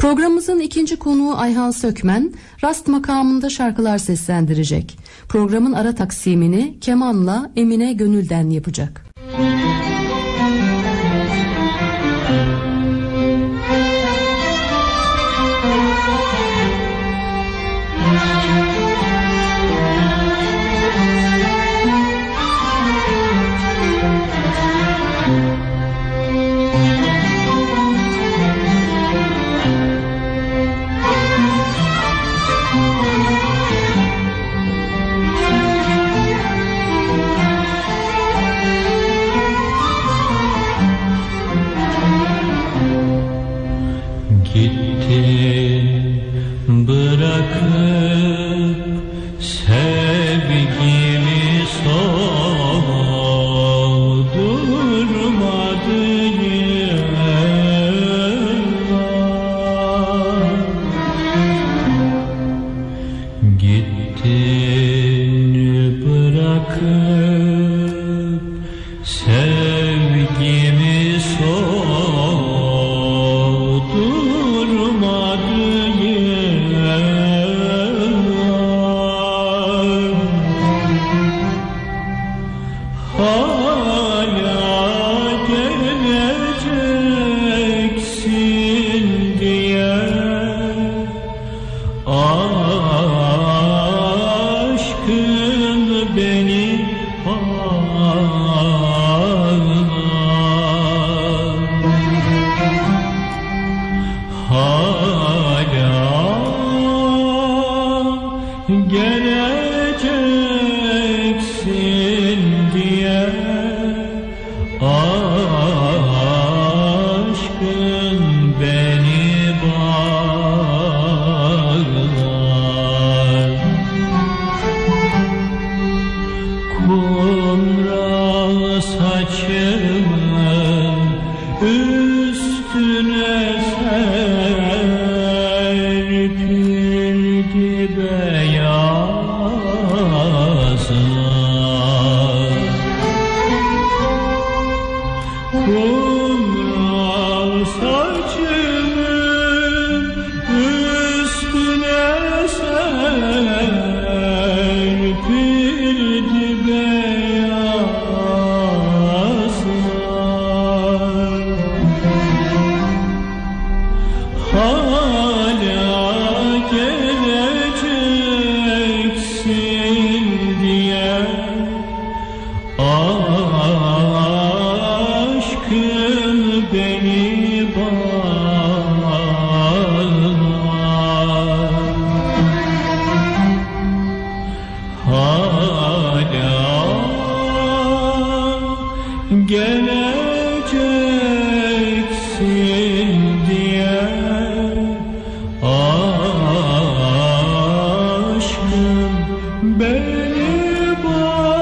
Programımızın ikinci konuğu Ayhan Sökmen, Rast makamında şarkılar seslendirecek. Programın ara taksimini kemanla Emine Gönül'den yapacak. Müzik Lord. goodbye.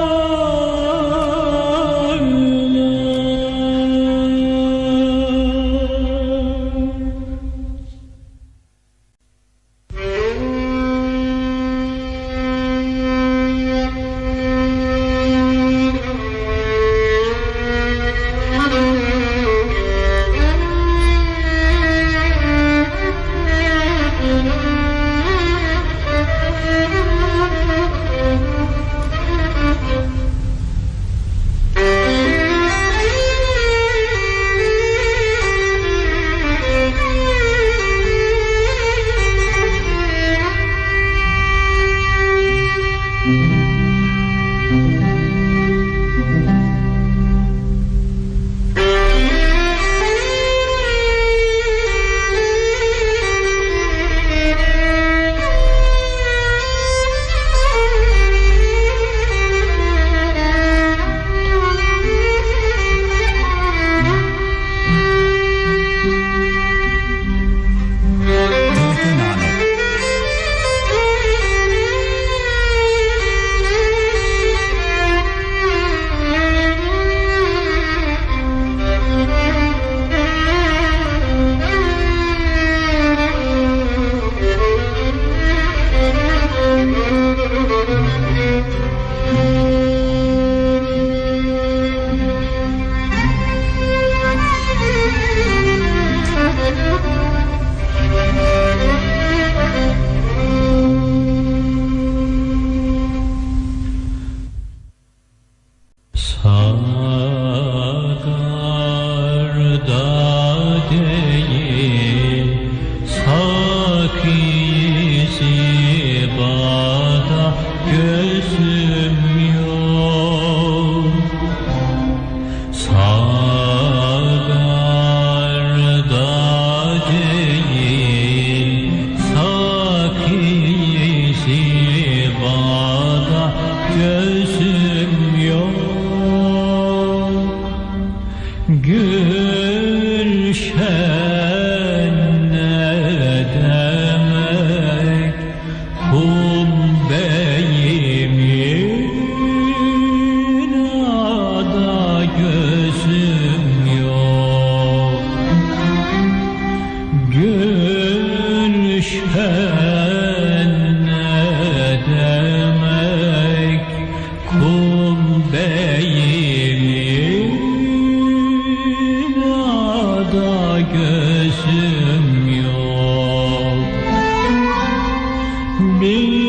me.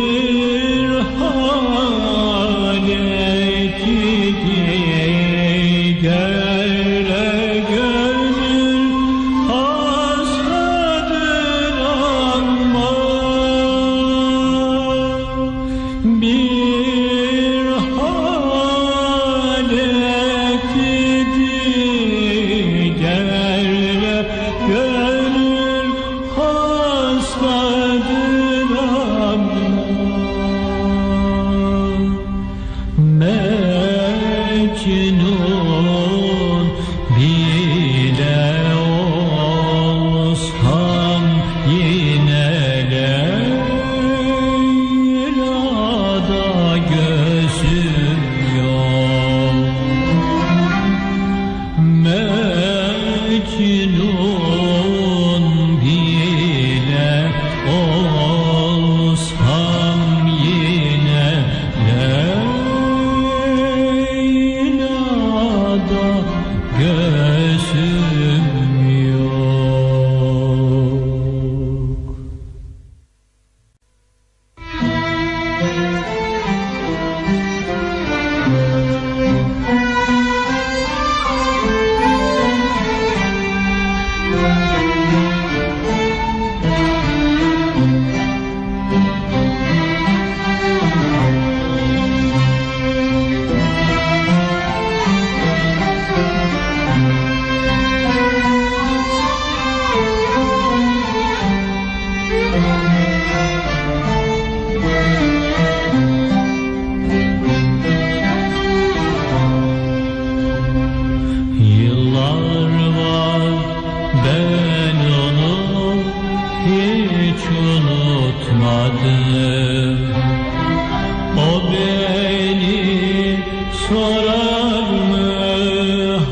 sorar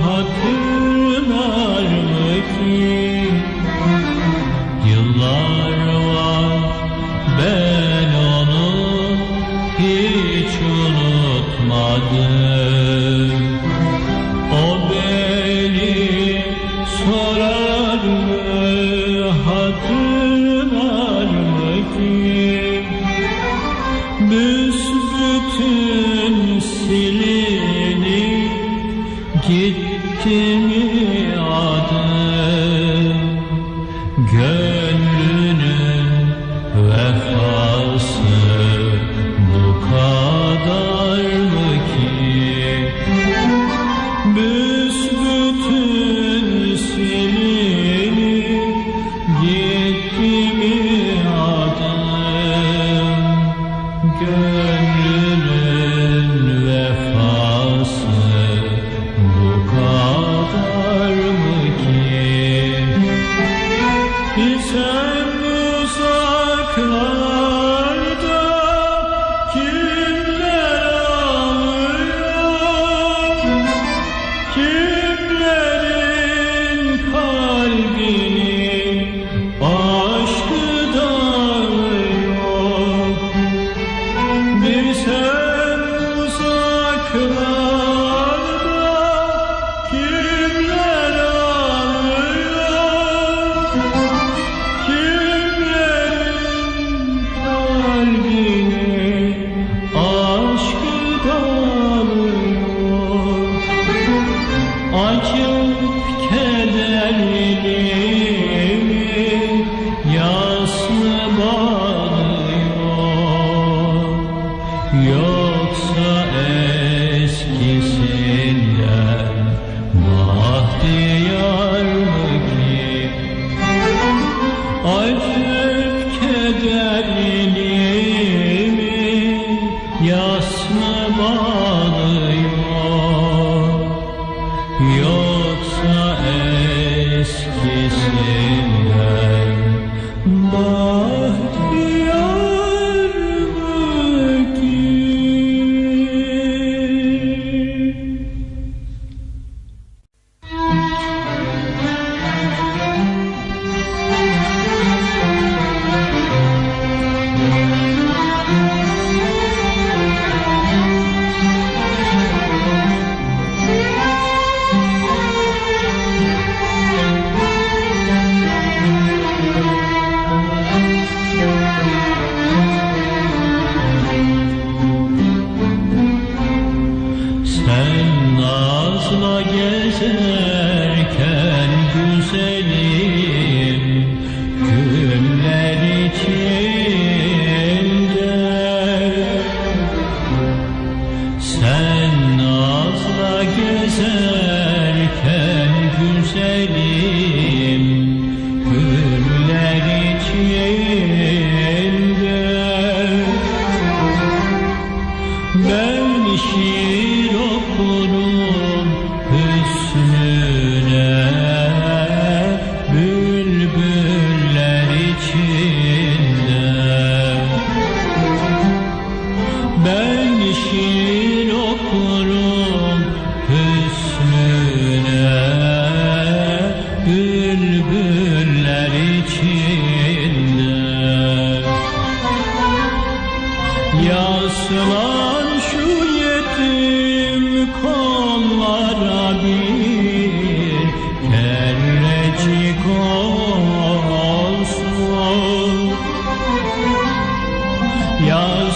hatırlar mı ki yıllar var ben onu hiç unutmadım. O beni sorar hatırlar mı ki büsbütün kimi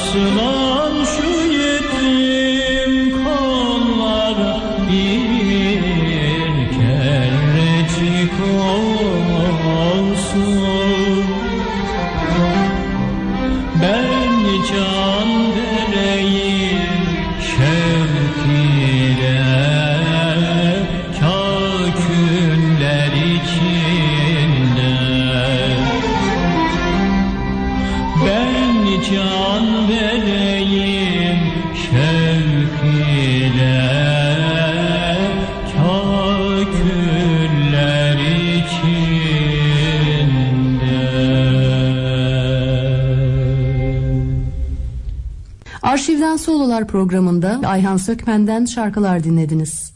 Yaslan şu yetim kollara bir can vereyim şevk ile Kaküller içinde Arşivden Sololar programında Ayhan Sökmen'den şarkılar dinlediniz.